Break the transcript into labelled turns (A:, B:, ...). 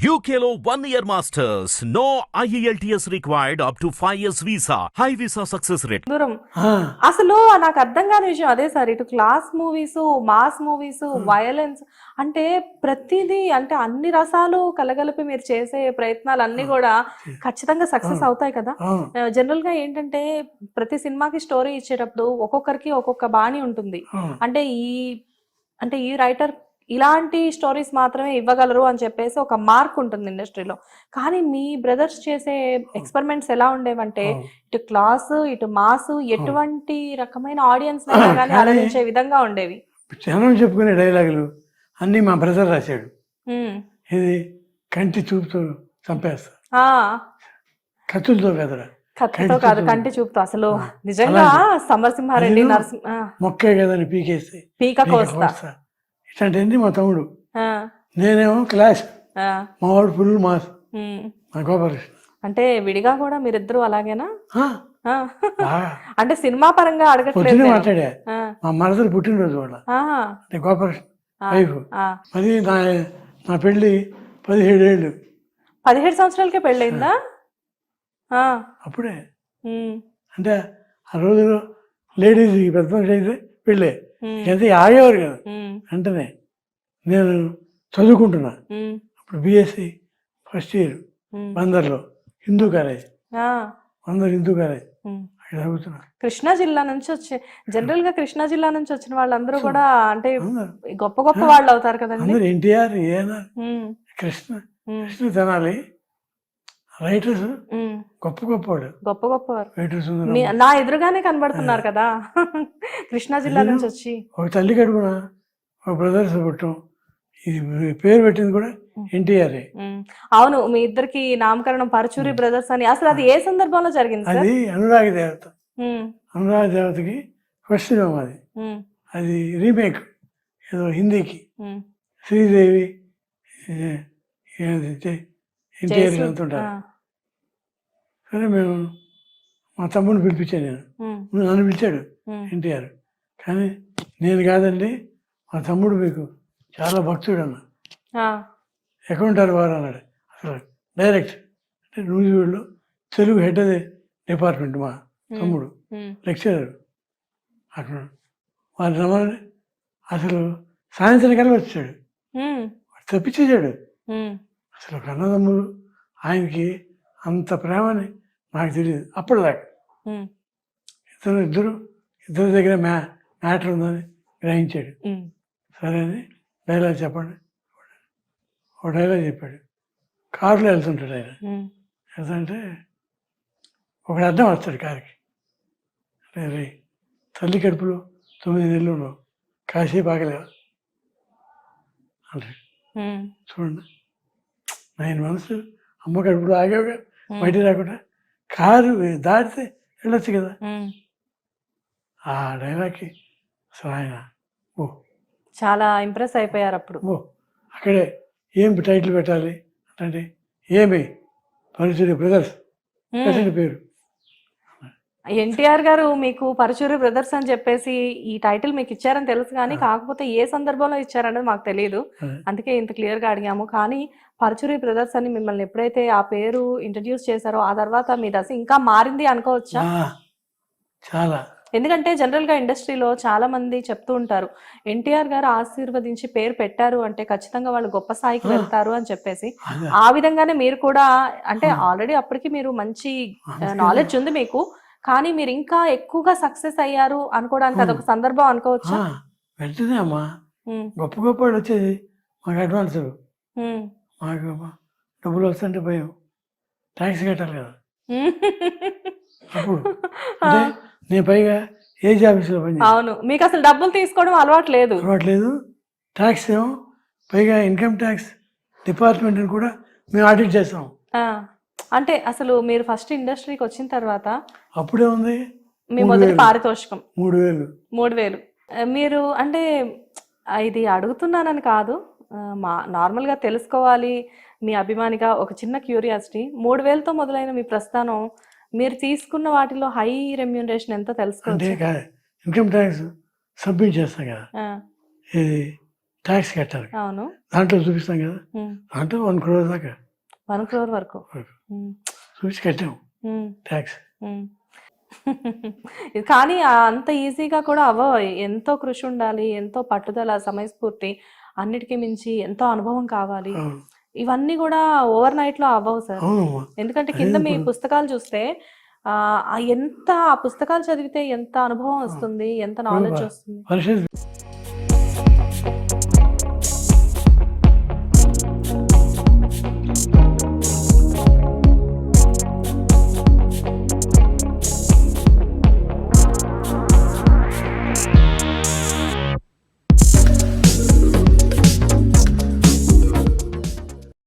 A: One year masters. No E IELTS required up to 5 years visa. High visa success rate.
B: దూరం అసలు నాకు అర్థం కాని విషయం అదే సార్. ఇటు class movies mass movies violence అంటే ప్రతిదీ అంటే అన్ని రసాలు కలగలిపి మీరు చేసే ప్రయత్నాలు అన్ని కూడా ఖచ్చితంగా సక్సెస్ అవుతాయి కదా. జనరల్గా ఏంటంటే ప్రతి సినిమాకి స్టోరీ ఇచ్చేటప్పుడు ఒక్కొక్కరికి ఒక్కొక్క బాణి ఉంటుంది. అంటే ఈ అంటే ఈ రైటర్ ఇలాంటి స్టోరీస్ మాత్రమే ఇవ్వగలరు అని చెప్పేసి ఒక మార్క్ ఉంటుంది ఇండస్ట్రీలో. కానీ మీ బ్రదర్స్ చేసే ఎక్స్పెరిమెంట్స్ ఎలా ఉండేవంటే. ఇటు క్లాస్ ఇటు మాస్ ఎటువంటి రకమైన ఆడియన్స్ కానీ ఆలోచించే విధంగా ఉండేవి.
C: జనం చెప్పుకునే డైలాగులు అన్నీ మా బ్రదర్ రాశాడు. ఇది కంటి చూపుతో చంపేస్తా.
B: ఆ.
C: కత్తులతో కదరా.
B: కత్తితో
C: కంటి
B: కాదు. కంటి చూపుతో. అసలు నిజంగా. సమరసింహారెడ్డి నరసింహ
C: మొక్కే కదని పీకేస్తే.
B: పీక కోస్తా.
C: ఇట్లాంటివన్నీ మా తమ్ముడు. నేనేమో క్లాస్. మా వాడు ఫుల్ మాస్. మా
B: అంటే విడిగా కూడా మీరిద్దరు అలాగేనా? అంటే సినిమా పరంగా అడగట్లేదు.
C: మాట్లాడా? మా మరదలు పుట్టినరోజు వాళ్ళ అంటే
B: ఆ,
C: వైఫ్. మరి నా నా పెళ్ళి పదిహేడు ఏళ్ళు.
B: పదిహేడు సంవత్సరాలకే పెళ్ళయిందా? ఆ,
C: అప్పుడే. అంటే ఆ రోజులో లేడీస్ పెద్ద పెళ్ళే. ఎంత ఆగేవారు కదా. వెంటనే నేను చదువుకుంటున్నా.
B: ఉమ్,
C: ఇప్పుడు బీఎస్సీ ఫస్ట్ ఇయర్. బందర్లో Hindu college. Bandar Hindu college.
B: Um.
C: అక్కడ చదువుతున్నా.
B: కృష్ణా జిల్లా నుంచి వచ్చే జనరల్గా కృష్ణా జిల్లా నుంచి వచ్చిన వాళ్ళందరూ కూడా అంటే గొప్ప గొప్ప వాళ్ళు అవుతారు కదండి.
C: NTR ANR Krishna Krishna Tenali writers. గొప్ప గొప్పవాడు
B: గొప్ప గొప్పవారు. మీ- నా ఎదురుగానే కనబడుతున్నారు కదా? కృష్ణా జిల్లా నుంచి వచ్చి
C: ఒక తల్లి కడుపున ఒక బ్రదర్స్ పుట్టం. ఇది పేరు పెట్టింది కూడా ఎన్టీఆర్ఏ
B: ఉమ్. అవును మీ ఇద్దరికి నామకరణం పరచూరి బ్రదర్స్ అని. అసలు అది ఏ సందర్భంలో జరిగింది
C: అది అనురాగ దేవత. అనురాగ దేవతకి ఫస్ట్ అది. అది రీమేక్ ఏదో హిందీకి. శ్రీదేవి ఎన్టీఆర్
B: ఆ,
C: సరే మేము మా తమ్ముడిని పిలిపించాను నేను. నన్ను పిలిచాడు ఎన్టీఆర్. కానీ నేను కాదండి మా తమ్ముడు మీకు చాలా భక్తుడు అన్న ఎక్కడుంటారు వారు అన్నాడు. అసలు డైరెక్ట్ అంటే నూజివీడులో తెలుగు హెడ్ అదే డిపార్ట్మెంట్ మా తమ్ముడు లెక్చరర్. అక్కడ వారు రమ్మని అసలు సాయంత్రం కల్లా వచ్చాడు. తప్పించేశాడు. అసలు ఒక అన్నదమ్ముడు ఆయనకి అంత ప్రేమని నాకు తెలియదు. అప్పటిదాకా.
B: ఉమ్,
C: ఇద్దరు ఇద్దరు ఇద్దరి దగ్గర మ్యా మ్యాటర్ ఉందని గ్రహించాడు. సరే అని డైలాగ్ చెప్పండి. ఒక డైలాగ్ చెప్పాడు. కారులో వెళ్తుంటాడు ఆయన. వెళ్తుంటే ఒకడు అడ్డం వస్తాడు కారుకి. రే రే తల్లి కడుపులో తొమ్మిది నెలలు ఉన్నావు. కాసేపు ఆగలేవా? అంటాడు. చూడండి. నైన్ మంత్స్ అమ్మ కడుపులో ఆగావుగా. బయట రాకుండా కారు దాటితే వెళ్ళొచ్చు కదా. ఆ డైలాగ్కి అసలు ఆయన ఓ.
B: చాలా ఇంప్రెస్ అయిపోయారు అప్పుడు.
C: ఓ. అక్కడే ఏం టైటిల్ పెట్టాలి అంటే ఏమి? పరిచయ బ్రదర్స్. పెట్టండి పేరు.
B: ఎన్టీఆర్ గారు మీకు పరచూరి బ్రదర్స్ అని చెప్పేసి ఈ టైటిల్ మీకు ఇచ్చారని తెలుసు కానీ. కాకపోతే ఏ సందర్భంలో ఇచ్చారనేది మాకు తెలియదు
C: అదే.
B: అందుకే ఇంత క్లియర్గా అడిగాము కానీ పరచూరి బ్రదర్స్ అని మిమ్మల్ని ఎప్పుడైతే ఆ పేరు ఇంట్రడ్యూస్ చేశారో ఆ తర్వాత మీ దశ ఇంకా మారింది అనుకోవచ్చా
C: చాలా
B: ఎందుకంటే జనరల్గా ఇండస్ట్రీలో చాలా మంది చెప్తూ ఉంటారు ఎన్టీఆర్ గారు ఆశీర్వదించి పేరు పెట్టారు అంటే ఖచ్చితంగా వాళ్ళు గొప్ప స్థాయికి. వెళ్తారు అని చెప్పేసి. ఆ విధంగానే మీరు కూడా అంటే. ఆల్రెడీ అప్పటికి మీరు మంచి నాలెడ్జ్ ఉంది మీకు కానీ మీరు ఇంకా ఎక్కువగా సక్సెస్ అయ్యారు అనుకోవడానికి అదొక సందర్భం అనుకోవచ్చా?
C: వెంటనే అమ్మా. గొప్ప గొప్ప వాళ్ళు వచ్చేది మాకు అడ్వాన్స్ మాకు డబ్బులు వస్తుంటే భయం. ట్యాక్స్ కట్టాలి కదా. అప్పుడు. నేను పైగా ఏజ్ ఆఫీస్లో పని
B: అవును. మీకు అసలు డబ్బులు తీసుకోవడం అలవాటు లేదు.
C: అలవాట్లేదు ట్యాక్స్ ఏమో పైగా ఇన్కమ్ ట్యాక్స్ డిపార్ట్మెంట్ని కూడా మేము ఆడిట్ చేస్తాం.
B: అంటే అసలు మీరు ఫస్ట్ ఇండస్ట్రీకి వచ్చిన తర్వాత
C: అప్పుడే ఉంది.
B: మీ మొదటి. పారితోషికం.
C: మూడు వేలు.
B: మూడు వేలు. మీరు అంటే ఇది అడుగుతున్నానని కాదు. మా నార్మల్గా తెలుసుకోవాలి. మీ అభిమానిగా ఒక చిన్న క్యూరియాసిటీ. మూడు వేలతో మొదలైన మీ ప్రస్థానం మీరు తీసుకున్న వాటిలో హై రెమ్యూనరేషన్ ఎంతో
C: అంటే
B: తెలుసుకోవచ్చు
C: ఇన్కమ్ ట్యాక్స్ సబ్మిట్ చేస్తాం కదా ఇది ట్యాక్స్ కట్టాలి.
B: అవును.
C: దాంట్లో చూపిస్తాం కదా. దాంట్లో వన్ క్రోర్ దాకా.
B: వన్ క్రోర్ వరకు.
C: చూసి కట్టాం ట్యాక్స్
B: కానీ అంత ఈజీగా కూడా అవ్వవు ఎంతో కృషి ఉండాలి ఎంతో పట్టుదల సమయస్ఫూర్తి అన్నిటికీ మించి ఎంతో అనుభవం కావాలి. ఇవన్నీ కూడా ఓవర్ నైట్లో అవ్వవు సార్. ఎందుకంటే కింద మీ పుస్తకాలు చూస్తే ఎంత ఆ పుస్తకాలు చదివితే ఎంత అనుభవం వస్తుంది ఎంత నాలెడ్జ్ వస్తుంది?